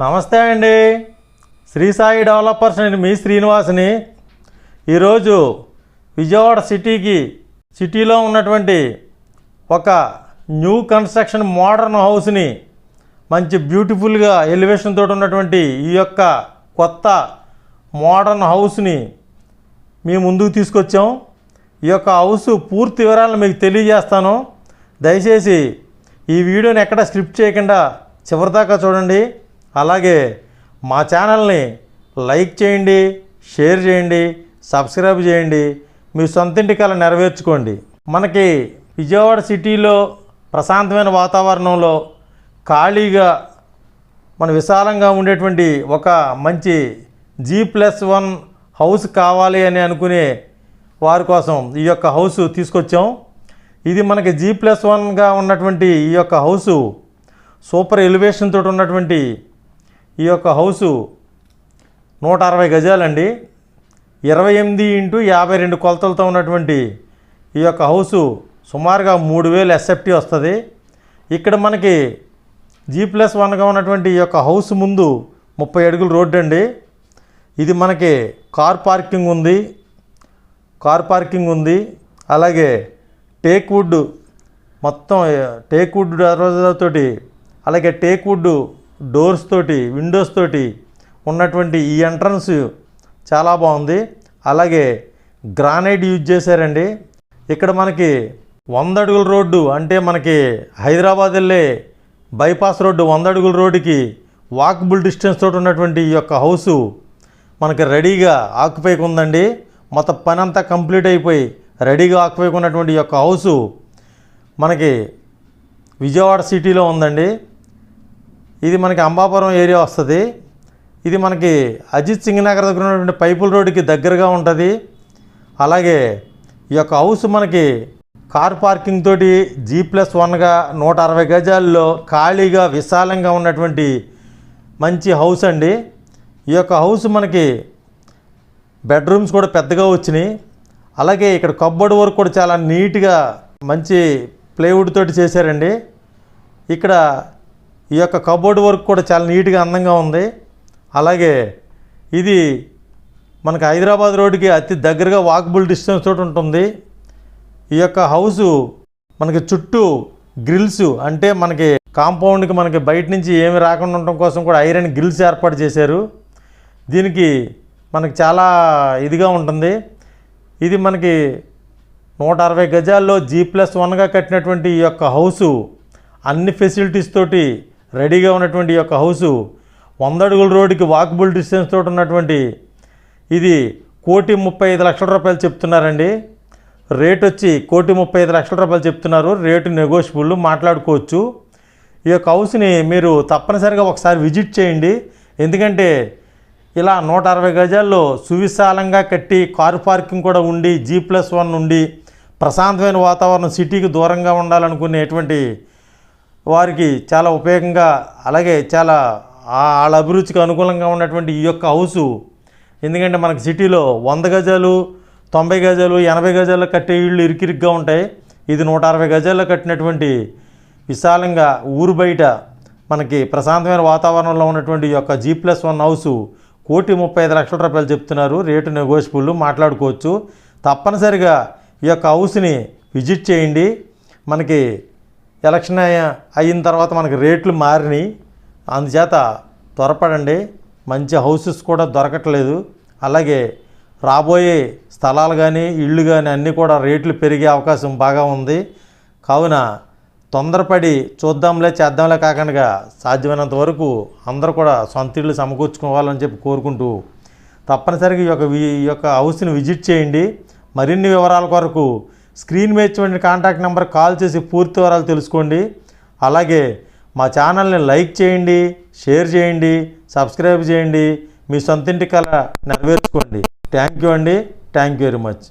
నమస్తే అండి. శ్రీ సాయి డెవలపర్స్ నేను మీ శ్రీనివాస్ని. ఈరోజు విజయవాడ సిటీకి సిటీలో ఉన్నటువంటి ఒక న్యూ కన్స్ట్రక్షన్ మోడర్న్ హౌస్ని మంచి బ్యూటిఫుల్గా ఎలివేషన్ తోటి ఉన్నటువంటి ఈ యొక్క కొత్త మోడర్న్ హౌస్ని మీ ముందుకు తీసుకొచ్చాం. ఈ యొక్క హౌస్ పూర్తి వివరాలను మీకు తెలియజేస్తాను. దయచేసి ఈ వీడియోని ఎక్కడ స్క్రిప్ట్ చేయకుండా చివరిదాకా చూడండి. అలాగే మా ఛానల్ని లైక్ చేయండి షేర్ చేయండి సబ్స్క్రైబ్ చేయండి. మీ సొంతింటి కళ నెరవేర్చుకోండి. మనకి విజయవాడ సిటీలో ప్రశాంతమైన వాతావరణంలో ఖాళీగా మన విశాలంగా ఉండేటువంటి ఒక మంచి జీ ప్లస్ వన్ హౌస్ కావాలి అని అనుకునే వారి కోసం ఈ యొక్క హౌస్ తీసుకొచ్చాం. ఇది మనకి జీ ప్లస్ వన్గా ఉన్నటువంటి ఈ యొక్క హౌసు సూపర్ ఎలివేషన్ తోటి ఉన్నటువంటి ఈ యొక్క హౌసు నూట అరవై గజాలండి. ఇరవై ఎనిమిది ఇంటూ యాభై రెండు కొలతలతో ఉన్నటువంటి ఈ యొక్క హౌసు సుమారుగా మూడు వేలు ఎస్ఎఫ్టీ వస్తుంది. ఇక్కడ మనకి జీ ప్లస్ వన్గా ఉన్నటువంటి ఈ యొక్క హౌస్ ముందు ముప్పై అడుగుల రోడ్డు అండి. ఇది మనకి కార్ పార్కింగ్ ఉంది. కార్ పార్కింగ్ ఉంది. అలాగే టేక్ వుడ్ మొత్తం టేక్ వుడ్ దర్వాజాతోటి అలాగే టేక్ వుడ్ డోర్స్ తోటి విండోస్ తోటి ఉన్నటువంటి ఈ ఎంట్రన్స్ చాలా బాగుంది. అలాగే గ్రానైట్ యూజ్ చేశారండి. ఇక్కడ మనకి వంద అడుగుల రోడ్డు అంటే మనకి హైదరాబాద్ వెళ్ళే బైపాస్ రోడ్డు వంద అడుగుల రోడ్డుకి వాకబుల్ డిస్టెన్స్ తోటి ఉన్నటువంటి ఈ యొక్క హౌసు మనకి రెడీగా ఆక్యుపైకి ఉందండి. మొత్తం పని అంతా కంప్లీట్ అయిపోయి రెడీగా ఆక్యుపైకి ఉన్నటువంటి ఈ యొక్క హౌసు మనకి విజయవాడ సిటీలో ఉందండి. ఇది మనకి అంబాపురం ఏరియా వస్తుంది. ఇది మనకి అజిత్ సింగ్ నగర్ దగ్గర ఉన్నటువంటి పైపుల్ రోడ్డుకి దగ్గరగా ఉంటుంది. అలాగే ఈ యొక్క హౌస్ మనకి కార్ పార్కింగ్ తోటి జీ ప్లస్ వన్గా నూట అరవై గజాల్లో ఖాళీగా విశాలంగా ఉన్నటువంటి మంచి హౌస్ అండి. ఈ యొక్క హౌస్ మనకి బెడ్రూమ్స్ కూడా పెద్దగా వచ్చినాయి. అలాగే ఇక్కడ కబ్బోర్డ్ వర్క్ కూడా చాలా నీట్గా మంచి ప్లేవుడ్ తోటి చేశారండి. ఇక్కడ ఈ యొక్క కబోర్డ్ వర్క్ కూడా చాలా నీట్గా అందంగా ఉంది. అలాగే ఇది మనకి హైదరాబాద్ రోడ్డుకి అతి దగ్గరగా వాకబుల్ డిస్టెన్స్ తోటి ఉంటుంది. ఈ యొక్క హౌసు మనకి చుట్టూ గ్రిల్స్ అంటే మనకి కాంపౌండ్కి మనకి బయట నుంచి ఏమి రాకుండా ఉండటం కోసం కూడా ఐరన్ గ్రిల్స్ ఏర్పాటు చేశారు. దీనికి మనకి చాలా ఇదిగా ఉంటుంది. ఇది మనకి నూట అరవై గజాల్లో జీ ప్లస్ వన్గా కట్టినటువంటి ఈ యొక్క హౌసు అన్ని ఫెసిలిటీస్ తోటి రెడీగా ఉన్నటువంటి యొక్క హౌసు వంద అడుగుల రోడ్డుకి వాకబుల్ డిస్టెన్స్ తోటి ఉన్నటువంటి ఇది కోటి ముప్పై ఐదు లక్షల రూపాయలు చెప్తున్నారండి. రేట్ వచ్చి కోటి ముప్పై ఐదు లక్షల రూపాయలు చెప్తున్నారు. రేటు నెగోషియబుల్ మాట్లాడుకోవచ్చు. ఈ యొక్క హౌస్ని మీరు తప్పనిసరిగా ఒకసారి విజిట్ చేయండి. ఎందుకంటే ఇలా నూట అరవై గజాల్లో సువిశాలంగా కట్టి కారు పార్కింగ్ కూడా ఉండి జీ ప్లస్ వన్ ఉండి ప్రశాంతమైన వాతావరణం సిటీకి దూరంగా ఉండాలనుకునేటువంటి వారికి చాలా ఉపయోగంగా అలాగే చాలా వాళ్ళ అభిరుచికి అనుకూలంగా ఉన్నటువంటి ఈ యొక్క హౌసు. ఎందుకంటే మనకి సిటీలో వంద గజాలు తొంభై గజాలు ఎనభై గజాలు కట్టే ఇళ్ళు ఇరికిరిగ్గా ఉంటాయి. ఇది నూట అరవై గజాల్లో కట్టినటువంటి విశాలంగా ఊరు బయట మనకి ప్రశాంతమైన వాతావరణంలో ఉన్నటువంటి ఈ యొక్క జీ ప్లస్ వన్ హౌసు కోటి ముప్పై ఐదు లక్షల రూపాయలు చెప్తున్నారు. రేటు నెగోషియబుల్ మాట్లాడుకోవచ్చు. తప్పనిసరిగా ఈ యొక్క హౌస్ని విజిట్ చేయండి. మనకి ఎలక్షన్ అయిన తర్వాత మనకి రేట్లు మారినాయి. అందుచేత త్వరపడండి. మంచి హౌసెస్ కూడా దొరకట్లేదు. అలాగే రాబోయే స్థలాలు కానీ ఇళ్ళు కానీ అన్నీ కూడా రేట్లు పెరిగే అవకాశం బాగా ఉంది. కావున తొందరపడి చూద్దాంలే చేద్దాంలే కాకుండా సాధ్యమైనంత వరకు అందరూ కూడా సొంత ఇళ్ళు సమకూర్చుకోవాలని చెప్పి కోరుకుంటూ తప్పనిసరిగా ఈ యొక్క ఈ యొక్క హౌస్ని విజిట్ చేయండి. మరిన్ని వివరాల కొరకు స్క్రీన్ మీద కాంటాక్ట్ నెంబర్ కాల్ చేసి పూర్తి వివరాలు తెలుసుకోండి. అలాగే మా ఛానల్ని లైక్ చేయండి షేర్ చేయండి సబ్స్క్రైబ్ చేయండి. మీ సొంతింటి కళ నెరవేర్చుకోండి. థ్యాంక్ యూ అండి. Thank you very much.